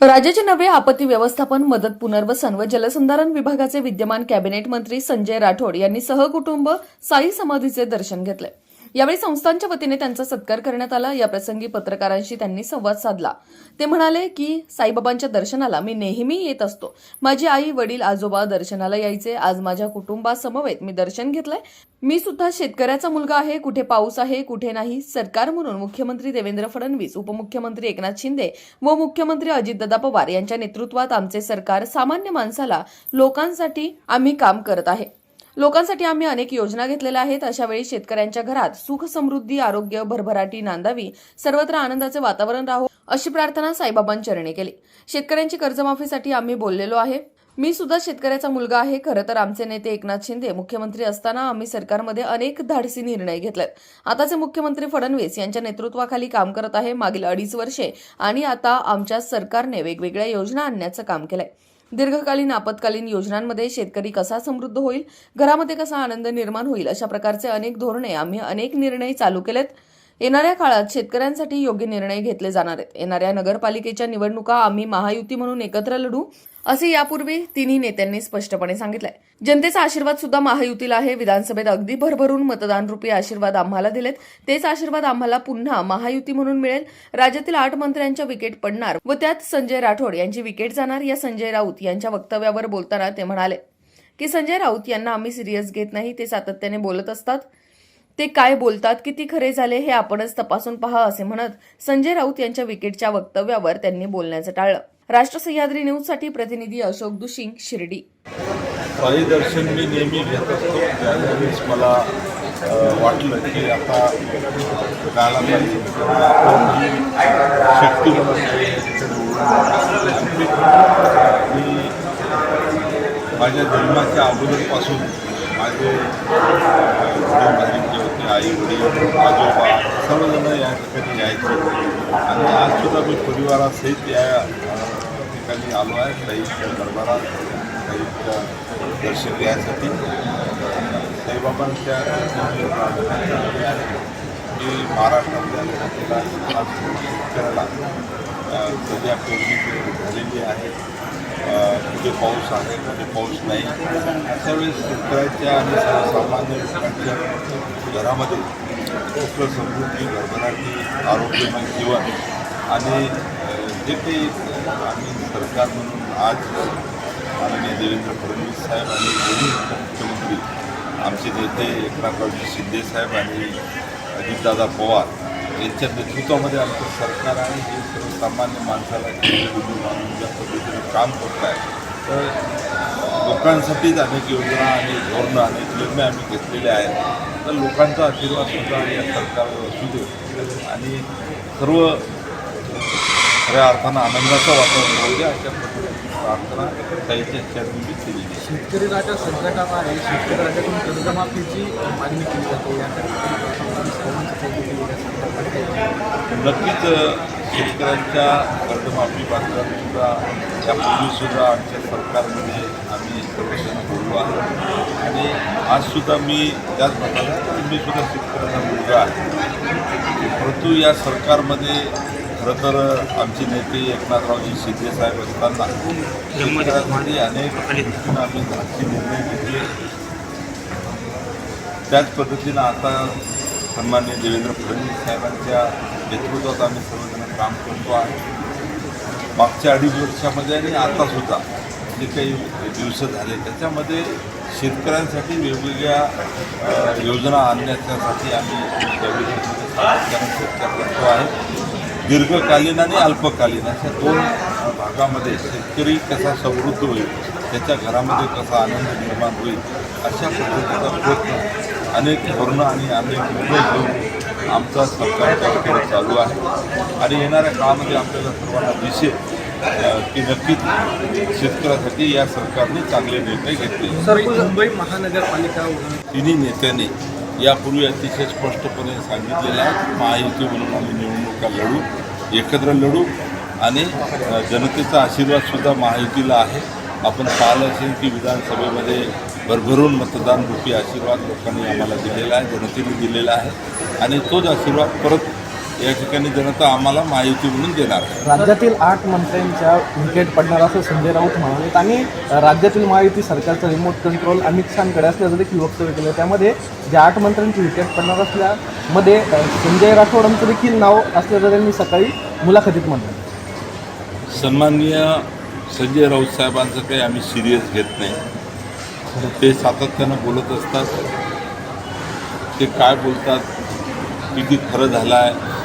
राज्याचे नवे आपत्ती व्यवस्थापन मदत पुनर्वसन व जलसंधारण विभागाचे विद्यमान कॅबिनेट मंत्री संजय राठोड यांनी सहकुटुंब साई समाधीचे दर्शन घेतले. यावेळी संस्थांच्या वतीने त्यांचा सत्कार करण्यात आला. याप्रसंगी पत्रकारांशी त्यांनी संवाद साधला. ते म्हणाले की साईबाबांच्या दर्शनाला मी नेहमी येत असतो. माझी आई वडील आजोबा दर्शनाला यायचे. आज माझ्या कुटुंबासमवेत मी दर्शन घेतलंय. मी सुद्धा शेतकऱ्याचा मुलगा आहे. कुठे पाऊस आहे कुठे नाही सरकार म्हणून मुख्यमंत्री देवेंद्र फडणवीस उपमुख्यमंत्री एकनाथ शिंदे व मुख्यमंत्री अजितदादा पवार यांच्या नेतृत्वात आमचे सरकार सामान्य माणसाला लोकांसाठी आम्ही काम करत आहे. लोकांसाठी आम्ही अनेक योजना घेतलेल्या आहेत. अशावेळी शेतकऱ्यांच्या घरात सुख समृद्धी आरोग्य भरभराटी नांदावी सर्वत्र आनंदाचे वातावरण राहो अशी प्रार्थना साईबाबांचरणी केली. शेतकऱ्यांची कर्जमाफीसाठी आम्ही बोललेलो आहे. मी सुद्धा शेतकऱ्याचा मुलगा आहे. खरं तर आमचे नेते एकनाथ शिंदे मुख्यमंत्री असताना आम्ही सरकारमध्ये अनेक धाडसी निर्णय घेतलेत. आताचे मुख्यमंत्री फडणवीस यांच्या नेतृत्वाखाली काम करत आहे. मागील अडीच वर्षे आणि आता आमच्या सरकारने वेगवेगळ्या योजना आणण्याचं काम केलंय. दीर्घकालीन आपत्कालीन योजनांमध्ये शेतकरी कसा समृद्ध होईल घरामध्ये कसा आनंद निर्माण होईल अशा प्रकारचे अनेक धोरणे आम्ही अनेक निर्णय चालू केलेत. येणाऱ्या काळात शेतकऱ्यांसाठी योग्य निर्णय घेतले जाणार आहेत. येणाऱ्या नगरपालिकेच्या निवडणुका आम्ही महायुती म्हणून एकत्र लढू. असे यापूर्वी तिन्ही नेत्यांनी स्पष्टपणे सांगितलंय. जनतेचा आशीर्वाद सुद्धा महायुतीला आहे. विधानसभेत अगदी भरभरून मतदान रुपी आशीर्वाद आम्हाला दिलेत. तेच आशीर्वाद आम्हाला पुन्हा महायुती म्हणून मिळेल. राज्यातील आठ मंत्र्यांच्या विकेट पडणार व त्यात संजय राठोड यांची विकेट जाणार. या संजय राऊत यांच्या वक्तव्यावर बोलताना ते म्हणाले की संजय राऊत यांना आम्ही सिरियस घेत नाही. ते सातत्याने बोलत असतात. ते काय बोलतात? किती खरे झाले? हे आपणच तपासून पहा असे म्हणत संजय राऊत यांच्या विकेटच्या वक्तव्यावर त्यांनी बोलण्याचं टाळलं. राष्ट्र सह्याद्री न्यूजसाठी प्रतिनिधी अशोक दुशिंग शिर्डी. दर्शन मी नेहमी घेत असतो. त्यावेळेस मला वाटलं की आता गाळा पाहिजे शक्ती मी माझ्या जन्माच्या अगोदरपासून माझे वडील जे होते आई वडील आजोबा सर्वजण या ठिकाणी यायचे. आणि आज सुद्धा मी परिवारासहित या आलो आहे साईच्या दरबारात साईच्या दर्शन घ्यायसाठी. साईबाबांच्या मी महाराष्ट्रातल्या जनतेला शेतकऱ्याला सध्या पेरणी झालेली आहे. कुठे पाऊस आहे कुठे पाऊस नाही. अशा वेळेस शेतकऱ्याच्या आणि सर्वसामान्य लोकांच्या घरामध्ये सुख समृद्धी भरभराटी आरोग्यमय जीवन आणि जे काही आम्ही सरकार म्हणून आज माननीय देवेंद्र फडणवीस साहेब आणि दोन्ही आमचे नेते एकनाथरावजी शिंदे साहेब आणि अजितदादा पवार यांच्या नेतृत्वामध्ये आमचं सरकार आहे. हे सर्वसामान्य माणसाला मानून ज्या पद्धतीने काम करत आहे तर लोकांसाठीच अनेक योजना आणि धोरणं अनेक निर्णय आम्ही घेतलेले आहेत. तर लोकांचा आशीर्वाद सुद्धा या सरकारवर असू दे. आणि सर्व खऱ्या अर्थानं आनंदाचं वातावरण होऊ द्या अशा पद्धतीची प्रार्थना साहित्य मी केलेली आहे शेतकरी राजा संकटात आहे. शेतकरी राजाकडून कर्जमाफीची मागणी केली जाते. नक्कीच शेतकऱ्यांच्या कर्जमाफी बाबतीत सुद्धा यापूर्वीसुद्धा आमच्या सरकारमध्ये आम्ही सर्वजण बोललो आहे आणि आजसुद्धा मी त्याच प्रकारे मी सुद्धा शेतकऱ्यांना मुलगा आहे. परंतु या सरकारमध्ये खरं तर आमचे नेते एकनाथरावजी शिंदे साहेब असताना शेतकऱ्यांसाठी अनेक आम्ही धाडसी निर्णय घेतले. त्याच पद्धतीनं आता सन्मान्य देवेंद्र फडणवीस साहेबांच्या नेतृत्वात आम्ही सर्वजण काम करतो आहे. मागच्या अडीच वर्षामध्ये आणि आतासुद्धा जे काही दिवस झाले त्याच्यामध्ये शेतकऱ्यांसाठी वेगवेगळ्या योजना आणण्याच्यासाठी आम्ही चर्चा करतो आहे. दीर्घकालीन आणि अल्पकालीन अशा दोन भागामध्ये शेतकरी कसा समृद्ध होईल त्याच्या घरामध्ये कसा आनंद निर्माण होईल अशा पद्धतीचा प्रयत्न अनेक धोरणं आणि अनेक निर्णय घेऊन आमचा सरकारच्या वतीने चालू आहे. आणि येणाऱ्या काळामध्ये आपल्याला सर्वांना दिसेल की नक्कीच शेतकऱ्यासाठी या सरकारने चांगले निर्णय घेतले. मुंबई मुंबई महानगरपालिका तिन्ही नेत्यांनी यापूर्वी अतिशय स्पष्टपणे सांगितलेलं आहे महायुती म्हणून आम्ही निवडणुका लढू एकत्र लढू आणि जनतेचा आशीर्वादसुद्धा महायुतीला आहे. आपण पाहिलं असेल की विधानसभेमध्ये भरभरून मतदान रूपी आशीर्वाद लोकांनी आम्हाला दिलेला आहे जनतेने दिलेला आहे. आणि तोच आशीर्वाद परत या ठिकाणी जनता आम्हाला महायुती म्हणून देणार आहे. राज्यातील आठ मंत्र्यांच्या विकेट पडणार असं संजय राऊत म्हणाले आणि राज्यातील महायुती सरकारचं रिमोट कंट्रोल अमित शहाकडे असल्याचं देखील वक्तव्य केलं. त्यामध्ये ज्या आठ मंत्र्यांची विकेट पडणार असल्यामध्ये संजय राठोडांचं देखील नाव असल्याचं त्यांनी सकाळी मुलाखतीत म्हटलं. सन्माननीय संजय राऊत साहेबांचं काही आम्ही सिरियस घेत नाही. ते सातत्यानं बोलत असतात. ते काय बोलतात? किती खरं झालं आहे